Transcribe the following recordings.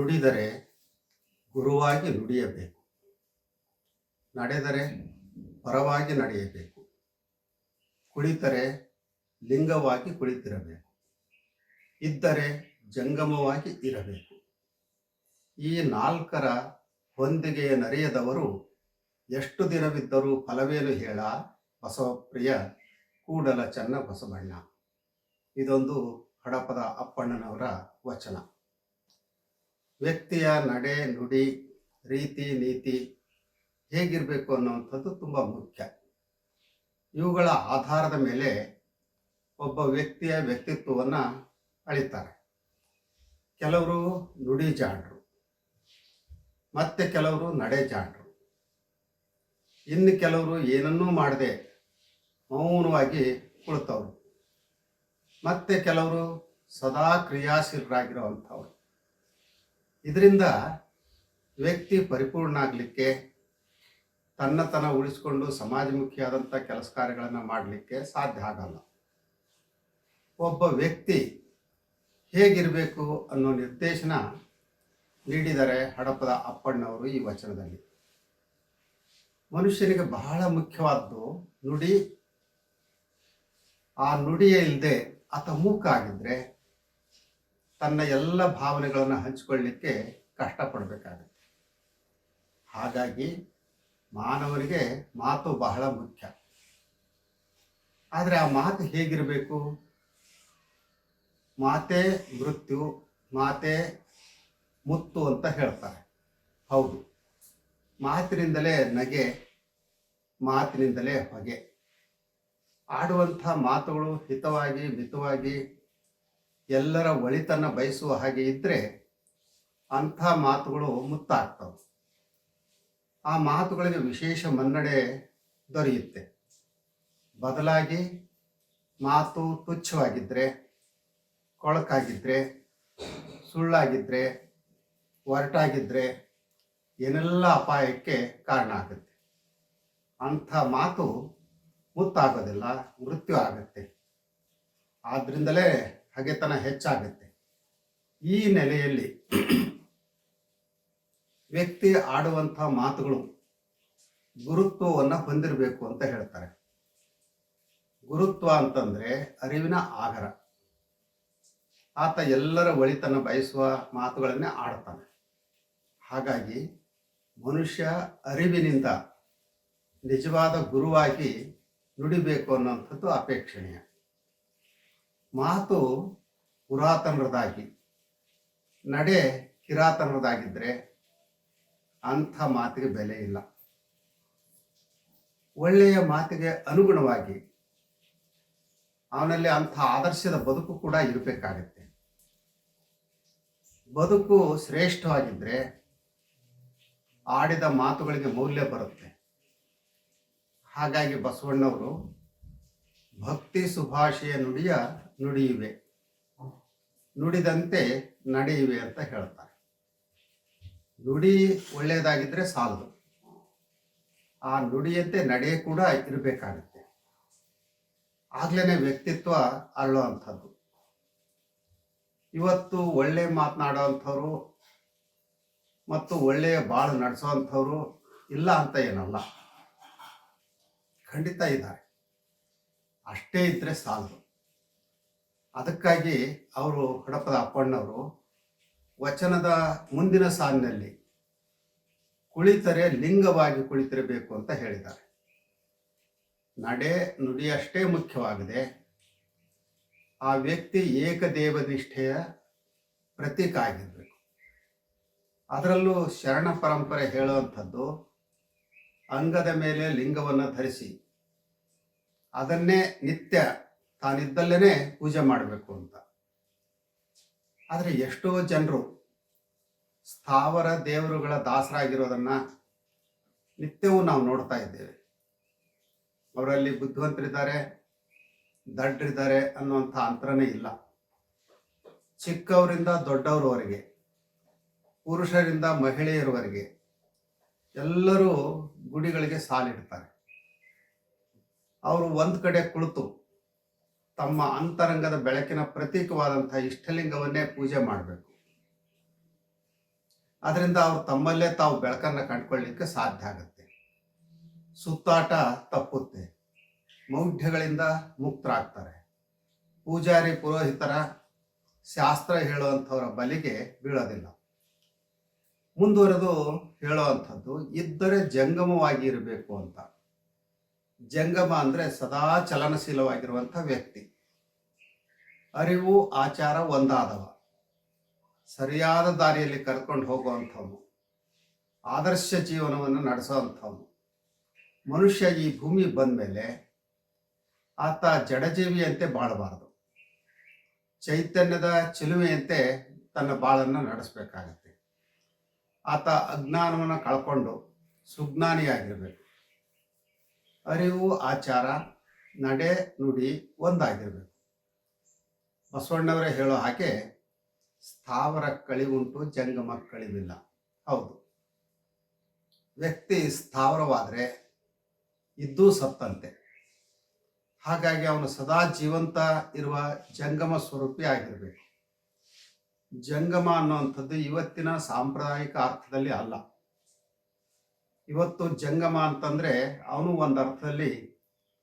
ನುಡಿದರೆ ಗುರುವಾಗಿ ದುಡಿಯಬೇಕು ನಡೆದರೆ ಪರವಾಗಿ ನಡೆಯಬೇಕು. ಕುಳಿತರೆ ಲಿಂಗವಾಗಿ ಕುಳಿತಿರಬೇಕು. ಇದ್ದರೆ ಜಂಗಮವಾಗಿ ಇರಬೇಕು. ಈ ನಾಲ್ಕರ ಹೊಂದಿಗೆಯ ನರೆಯದವರು ಎಷ್ಟು ದಿನವಿದ್ದರೂ ಫಲವೇನು ಹೇಳ? ಬಸವಪ್ರಿಯ ಕೂಡಲ ಚನ್ನ ಬಸವಣ್ಣ. ಇದೊಂದು ಹಡಪದ ಅಪ್ಪಣ್ಣನವರ ವಚನ. ವ್ಯಕ್ತಿಯ ನಡೆ, ನುಡಿ, ರೀತಿ, ನೀತಿ ಹೇಗಿರಬೇಕು ಅನ್ನುವಂಥದ್ದು ತುಂಬ ಮುಖ್ಯ. ಇವುಗಳ ಆಧಾರದ ಮೇಲೆ ಒಬ್ಬ ವ್ಯಕ್ತಿಯ ವ್ಯಕ್ತಿತ್ವವನ್ನು ಅಳಿತಾರೆ. ಕೆಲವರು ನುಡಿ ಜಾಣರು, ಮತ್ತೆ ಕೆಲವರು ನಡೆ ಜಾಣರು. ಇನ್ನು ಕೆಲವರು ಏನನ್ನೂ ಮಾಡದೆ ಮೌನವಾಗಿ ಕುಳಿತವರು. ಮತ್ತೆ ಕೆಲವರು ಸದಾ ಕ್ರಿಯಾಶೀಲರಾಗಿರುವಂಥವ್ರು. ಇದರಿಂದ ವ್ಯಕ್ತಿ ಪರಿಪೂರ್ಣ ಆಗಲಿಕ್ಕೆ ತನ್ನತನ ಉಳಿಸ್ಕೊಂಡು ಸಮಾಜಮುಖಿಯಾದಂಥ ಕೆಲಸ ಕಾರ್ಯಗಳನ್ನು ಮಾಡಲಿಕ್ಕೆ ಸಾಧ್ಯ ಆಗಲ್ಲ. ಒಬ್ಬ ವ್ಯಕ್ತಿ ಹೇಗಿರಬೇಕು ಅನ್ನೋ ನಿರ್ದೇಶನ ನೀಡಿದರೆ ಹಡಪದ ಅಪ್ಪಣ್ಣವರು ಈ ವಚನದಲ್ಲಿ. ಮನುಷ್ಯನಿಗೆ ಬಹಳ ಮುಖ್ಯವಾದ್ದು ನುಡಿ. ಆ ನುಡಿಯೇ ಇಲ್ಲದೆ ಆತ ಮೂಕ ಆಗಿದ್ರೆ ತನ್ನ ಎಲ್ಲ ಭಾವನೆಗಳನ್ನು ಹಂಚಿಕೊಳ್ಳಲಿಕ್ಕೆ ಕಷ್ಟಪಡಬೇಕಾಗುತ್ತೆ. ಹಾಗಾಗಿ ಮಾನವರಿಗೆ ಮಾತು ಬಹಳ ಮುಖ್ಯ. ಆದರೆ ಆ ಮಾತು ಹೇಗಿರಬೇಕು? ಮಾತೇ ಮೃತ್ಯು, ಮಾತೇ ಮುತ್ತು ಅಂತ ಹೇಳ್ತಾರೆ. ಹೌದು. ಮಾತಿನಿಂದಲೇ ನಗೆ, ಮಾತಿನಿಂದಲೇ ಹೊಗೆ. ಆಡುವಂಥ ಮಾತುಗಳು ಹಿತವಾಗಿ, ಮಿತವಾಗಿ ಎಲ್ಲರ ಒಳಿತನ್ನ ಬಯಸುವ ಹಾಗೆ ಇದ್ದರೆ ಅಂಥ ಮಾತುಗಳು ಮುತ್ತಾಗ್ತವೆ. ಆ ಮಾತುಗಳಿಗೆ ವಿಶೇಷ ಮನ್ನಣೆ ದೊರೆಯುತ್ತೆ. ಬದಲಾಗಿ ಮಾತು ತುಚ್ಛವಾಗಿದ್ದರೆ ಕೊಳಕಾಗಿದ್ದರೆ ಸುಳ್ಳಾಗಿದ್ದರೆ ಒರಟಾಗಿದ್ದರೆ ಏನೆಲ್ಲ ಅಪಾಯಕ್ಕೆ ಕಾರಣ ಆಗುತ್ತೆ. ಅಂಥ ಮಾತು ಮುತ್ತಾಗೋದಿಲ್ಲ, ಮೃತ್ಯು ಆಗುತ್ತೆ. ಆದ್ರಿಂದಲೇ ಹಗೆತನ ಹೆಚ್ಚಾಗುತ್ತೆ. ಈ ನೆಲೆಯಲ್ಲಿ ವ್ಯಕ್ತಿ ಆಡುವಂಥ ಮಾತುಗಳು ಗುರುತ್ವವನ್ನು ಹೊಂದಿರಬೇಕು ಅಂತ ಹೇಳ್ತಾರೆ. ಗುರುತ್ವ ಅಂತಂದ್ರೆ ಅರಿವಿನ ಆಗರ ಆತ ಎಲ್ಲರ ಒಳಿತನ ಬಯಸುವ ಮಾತುಗಳನ್ನೇ ಆಡ್ತಾನೆ. ಹಾಗಾಗಿ ಮನುಷ್ಯ ಅರಿವಿನಿಂದ ನಿಜವಾದ ಗುರುವಾಗಿ ನುಡಿಬೇಕು ಅನ್ನೋಂಥದ್ದು ಅಪೇಕ್ಷಣೀಯ. ಮಾತು ಪುರಾತನದಾಗಿ ನಡೆ ಕಿರಾತನದಾಗಿದ್ರೆ ಅಂಥ ಮಾತಿಗೆ ಬೆಲೆ ಇಲ್ಲ. ಒಳ್ಳೆಯ ಮಾತಿಗೆ ಅನುಗುಣವಾಗಿ ಅವನಲ್ಲಿ ಅಂಥ ಆದರ್ಶದ ಬದುಕು ಕೂಡ ಇರಬೇಕಾಗತ್ತೆ. ಬದುಕು ಶ್ರೇಷ್ಠವಾಗಿದ್ದರೆ ಆಡಿದ ಮಾತುಗಳಿಗೆ ಮೌಲ್ಯ ಬರುತ್ತೆ. ಹಾಗಾಗಿ ಬಸವಣ್ಣವರು ಭಕ್ತಿ ಸುಭಾಷೆಯ ನುಡಿಯ ನುಡಿಯುವೆ. ನುಡಿದಂತೆ ನಡೆಯುವೆ ಅಂತ ಹೇಳ್ತಾರೆ. ನುಡಿ ಒಳ್ಳೆಯದಾಗಿದ್ದರೆ ಸಾಲದು. ಆ ನುಡಿಯಂತೆ ನಡೆ ಕೂಡ ಇರಬೇಕಾಗುತ್ತೆ. ಆಗ್ಲೇ ವ್ಯಕ್ತಿತ್ವ ಅರಳುವಂಥದ್ದು. ಇವತ್ತು ಒಳ್ಳೆ ಮಾತನಾಡೋವಂಥವ್ರು ಮತ್ತು ಒಳ್ಳೆಯ ಬಾಳು ನಡೆಸೋವಂಥವ್ರು ಇಲ್ಲ ಅಂತ ಏನಲ್ಲ. ಖಂಡಿತ ಇದ್ದಾರೆ. ಅಷ್ಟೇ ಇದ್ದರೆ ಸಾಲದು. ಅದಕ್ಕಾಗಿ ಅವರು ಹಡಪದ ಅಪ್ಪಣ್ಣವರು ವಚನದ ಮುಂದಿನ ಸಾಲಿನಲ್ಲಿ ಕುಳಿತರೆ ಲಿಂಗವಾಗಿ ಕುಳಿತಿರಬೇಕು ಅಂತ ಹೇಳಿದ್ದಾರೆ. ನಡೆ ನುಡಿಯಷ್ಟೇ ಮುಖ್ಯವಾಗಿದೆ. ಆ ವ್ಯಕ್ತಿ ಏಕದೇವ ನಿಷ್ಠೆಯ ಪ್ರತೀಕ ಆಗಿರಬೇಕು. ಅದರಲ್ಲೂ ಶರಣ ಪರಂಪರೆ ಹೇಳುವಂಥದ್ದು, ಅಂಗದ ಮೇಲೆ ಲಿಂಗವನ್ನು ಧರಿಸಿ, ಅದನ್ನೇ ನಿತ್ಯ ತಾನಿದ್ದಲ್ಲೇ ಪೂಜೆ ಮಾಡಬೇಕು ಅಂತ. ಆದರೆ ಎಷ್ಟೋ ಜನರು ಸ್ಥಾವರ ದೇವರುಗಳ ದಾಸರಾಗಿರೋದನ್ನ ನಿತ್ಯವೂ ನಾವು ನೋಡ್ತಾ ಇದ್ದೇವೆ. ಅವರಲ್ಲಿ ಬುದ್ಧಿವಂತರಿದ್ದಾರೆ ದಡ್ಡರಿದ್ದಾರೆ ಅನ್ನುವಂಥ ಅಂತರನೇ ಇಲ್ಲ. ಚಿಕ್ಕವರಿಂದ ದೊಡ್ಡವರವರೆಗೆ ಪುರುಷರಿಂದ ಮಹಿಳೆಯರವರೆಗೆ ಎಲ್ಲರೂ ಗುಡಿಗಳಿಗೆ ಸಾಲಿಡ್ತಾರೆ. ಅವರು ಒಂದು ಕಡೆ ಕುಳಿತು ತಮ್ಮ ಅಂತರಂಗದ ಬೆಳಕಿನ ಪ್ರತೀಕವಾದಂಥ ಇಷ್ಟಲಿಂಗವನ್ನೇ ಪೂಜೆ ಮಾಡಬೇಕು. ಅದರಿಂದ ಅವರು ತಮ್ಮಲ್ಲೇ ತಾವು ಬೆಳಕನ್ನು ಕಂಡುಕೊಳ್ಳಿಕ್ಕೆ ಸಾಧ್ಯ ಆಗುತ್ತೆ. ಸುತ್ತಾಟ ತಪ್ಪುತ್ತೆ. ಮೌಢ್ಯಗಳಿಂದ ಮುಕ್ತರಾಗ್ತಾರೆ. ಪೂಜಾರಿ ಪುರೋಹಿತರ ಶಾಸ್ತ್ರ ಹೇಳುವಂಥವರ ಬಲಿಗೆ ಬೀಳೋದಿಲ್ಲ. ಮುಂದುವರೆದು ಹೇಳುವಂಥದ್ದು, ಇದ್ದರೆ ಜಂಗಮವಾಗಿ ಇರಬೇಕು ಅಂತ. ಜಂಗಮ ಅಂದರೆ ಸದಾ ಚಲನಶೀಲವಾಗಿರುವಂಥ ವ್ಯಕ್ತಿ. ಅರಿವು, ಆಚಾರ ಒಂದಾದವ. ಸರಿಯಾದ ದಾರಿಯಲ್ಲಿ ಕರ್ಕೊಂಡು ಹೋಗುವಂಥವು ಆದರ್ಶ ಜೀವನವನ್ನು ನಡೆಸುವಂಥವನು. ಮನುಷ್ಯ ಈ ಭೂಮಿ ಬಂದ ಮೇಲೆ ಆತ ಜಡಜೀವಿಯಂತೆ ಬಾಳಬಾರದು. ಚೈತನ್ಯದ ಚಿಲುಮೆಯಂತೆ ತನ್ನ ಬಾಳನ್ನು ನಡೆಸಬೇಕಾಗತ್ತೆ. ಆತ ಅಜ್ಞಾನವನ್ನು ಕಳ್ಕೊಂಡು ಸುಜ್ಞಾನಿಯಾಗಿರಬೇಕು. ಅರಿವು, ಆಚಾರ, ನಡೆ, ನುಡಿ ಒಂದಾಗಿರಬೇಕು. ಬಸವಣ್ಣವರೇ ಹೇಳೋ ಹಾಗೆ ಸ್ಥಾವರ ಕಳಿವುಂಟು, ಜಂಗಮ ಕಳಿವಿಲ್ಲ. ಹೌದು. ವ್ಯಕ್ತಿ ಸ್ಥಾವರವಾದರೆ ಇದ್ದೂ ಸತ್ತಂತೆ. ಹಾಗಾಗಿ ಅವನು ಸದಾ ಜೀವಂತ ಇರುವ ಜಂಗಮ ಸ್ವರೂಪಿ ಆಗಿರಬೇಕು. ಜಂಗಮ ಅನ್ನುವಂಥದ್ದು ಇವತ್ತಿನ ಸಾಂಪ್ರದಾಯಿಕ ಅರ್ಥದಲ್ಲಿ ಅಲ್ಲ. ಇವತ್ತು ಜಂಗಮ ಅಂತಂದ್ರೆ ಅವನು ಒಂದು ಅರ್ಥದಲ್ಲಿ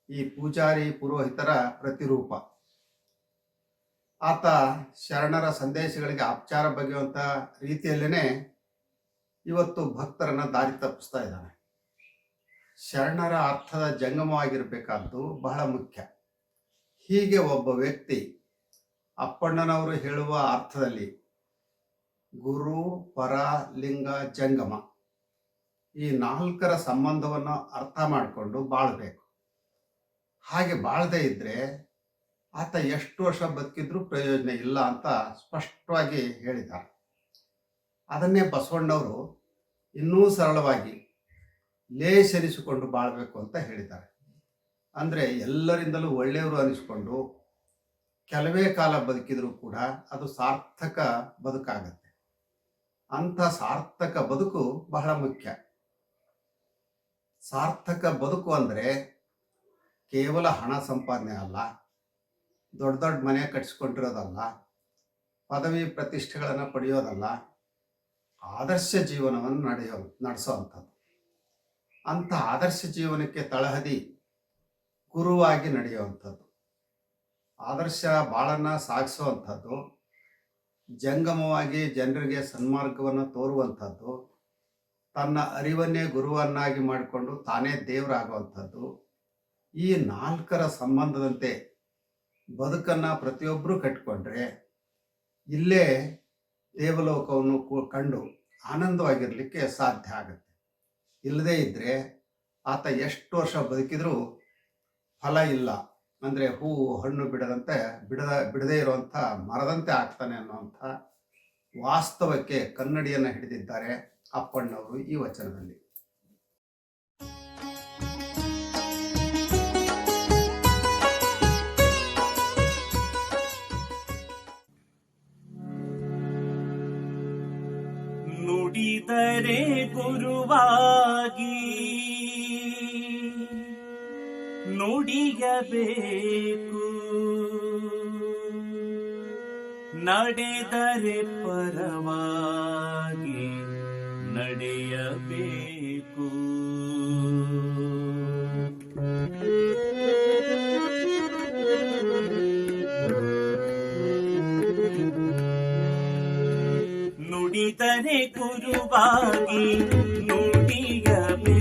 ಈ ಪೂಜಾರಿ ಪುರೋಹಿತರ ಪ್ರತಿರೂಪ. ಆತ ಶರಣರ ಸಂದೇಶಗಳಿಗೆ ಅಪಚಾರ ಬಗೆಯುವಂಥ ರೀತಿಯಲ್ಲೇನೆ ಇವತ್ತು ಭಕ್ತರನ್ನು ದಾರಿ ತಪ್ಪಿಸ್ತಾ ಇದ್ದಾನೆ. ಶರಣರ ಅರ್ಥದ ಜಂಗಮವಾಗಿರಬೇಕಾದ್ದು ಬಹಳ ಮುಖ್ಯ. ಹೀಗೆ ಒಬ್ಬ ವ್ಯಕ್ತಿ ಅಪ್ಪಣ್ಣನವರು ಹೇಳುವ ಅರ್ಥದಲ್ಲಿ ಗುರು, ಪರ, ಲಿಂಗ, ಜಂಗಮ ಈ ನಾಲ್ಕರ ಸಂಬಂಧವನ್ನು ಅರ್ಥ ಮಾಡಿಕೊಂಡು ಬಾಳಬೇಕು. ಹಾಗೆ ಬಾಳದೇ ಇದ್ರೆ ಆತ ಎಷ್ಟು ವರ್ಷ ಬದುಕಿದ್ರೂ ಪ್ರಯೋಜನ ಇಲ್ಲ ಅಂತ ಸ್ಪಷ್ಟವಾಗಿ ಹೇಳಿದ್ದಾರೆ. ಅದನ್ನೇ ಬಸವಣ್ಣವರು ಇನ್ನೂ ಸರಳವಾಗಿ ಲೇಸರಿಸಿಕೊಂಡು ಬಾಳಬೇಕು ಅಂತ ಹೇಳಿದ್ದಾರೆ. ಅಂದರೆ ಎಲ್ಲರಿಂದಲೂ ಒಳ್ಳೆಯವರು ಅನಿಸ್ಕೊಂಡು ಕೆಲವೇ ಕಾಲ ಬದುಕಿದರೂ ಕೂಡ ಅದು ಸಾರ್ಥಕ ಬದುಕಾಗತ್ತೆ. ಅಂಥ ಸಾರ್ಥಕ ಬದುಕು ಬಹಳ ಮುಖ್ಯ. ಸಾರ್ಥಕ ಬದುಕು ಅಂದರೆ ಕೇವಲ ಹಣ ಸಂಪಾದನೆ ಅಲ್ಲ, ದೊಡ್ಡ ದೊಡ್ಡ ಮನೆ ಕಟ್ಸ್ಕೊಂಡಿರೋದಲ್ಲ, ಪದವಿ ಪ್ರತಿಷ್ಠೆಗಳನ್ನು ಪಡೆಯೋದಲ್ಲ, ಆದರ್ಶ ಜೀವನವನ್ನು ನಡೆಯೋ ನಡೆಸೋವಂಥದ್ದು ಅಂಥ ಆದರ್ಶ ಜೀವನಕ್ಕೆ ತಳಹದಿ ಗುರುವಾಗಿ ನಡೆಯುವಂಥದ್ದು ಆದರ್ಶ ಬಾಳನ್ನು ಸಾಗಿಸುವಂಥದ್ದು ಜಂಗಮವಾಗಿ ಜನರಿಗೆ ಸನ್ಮಾರ್ಗವನ್ನು ತೋರುವಂಥದ್ದು. ತನ್ನ ಅರಿವನ್ನೇ ಗುರುವನ್ನಾಗಿ ಮಾಡಿಕೊಂಡು ತಾನೇ ದೇವರಾಗುವಂಥದ್ದು. ಈ ನಾಲ್ಕರ ಸಂಬಂಧದಂತೆ ಬದುಕನ್ನು ಪ್ರತಿಯೊಬ್ಬರೂ ಕಟ್ಕೊಂಡ್ರೆ ಇಲ್ಲೇ ದೇವಲೋಕವನ್ನು ಕಂಡು ಆನಂದವಾಗಿರಲಿಕ್ಕೆ ಸಾಧ್ಯ ಆಗುತ್ತೆ. ಇಲ್ಲದೇ ಇದ್ದರೆ ಆತ ಎಷ್ಟು ವರ್ಷ ಬದುಕಿದರೂ ಫಲ ಇಲ್ಲ. ಅಂದರೆ ಹೂವು ಹಣ್ಣು ಬಿಡದಂತೆ ಬಿಡದ, ಬಿಡದೇ ಇರುವಂಥ ಮರದಂತೆ ಆಗ್ತಾನೆ ಅನ್ನುವಂಥ ವಾಸ್ತವಕ್ಕೆ ಕನ್ನಡಿಯನ್ನು ಹಿಡಿದಿದ್ದಾರೆ. ಅಪ್ಪಣ್ಣವರು ಈ ವಚನದಲ್ಲಿ. ನುಡಿದರೆ ಗುರುವಾಗಿ ನುಡಿಯಬೇಕು. ನಡೆದರೆ ಪರವಾಗಿ ನಡೆಯಬೇಕು ನುಡಿತನೆ ಗುರುವಾಗಿ ನುಡಿಯಬೇಕು.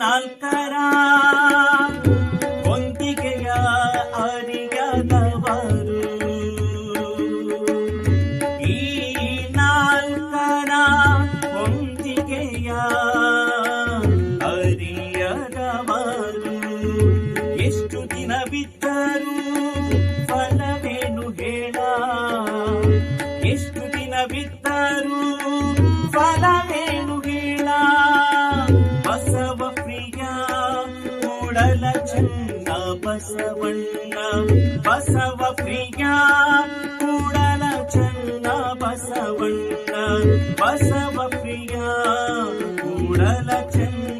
ಈ ನಾಲ್ಕರ ಕೂಡಲ ಚನ್ನ ಬಸವಣ್ಣ ಬಸವ ಪ್ರಿಯ ಕೂಡಲ ಚನ್ನ ಬಸವಣ್ಣ ಬಸವ ಪ್ರಿಯ ಕೂಡಲ ಚನ್ನ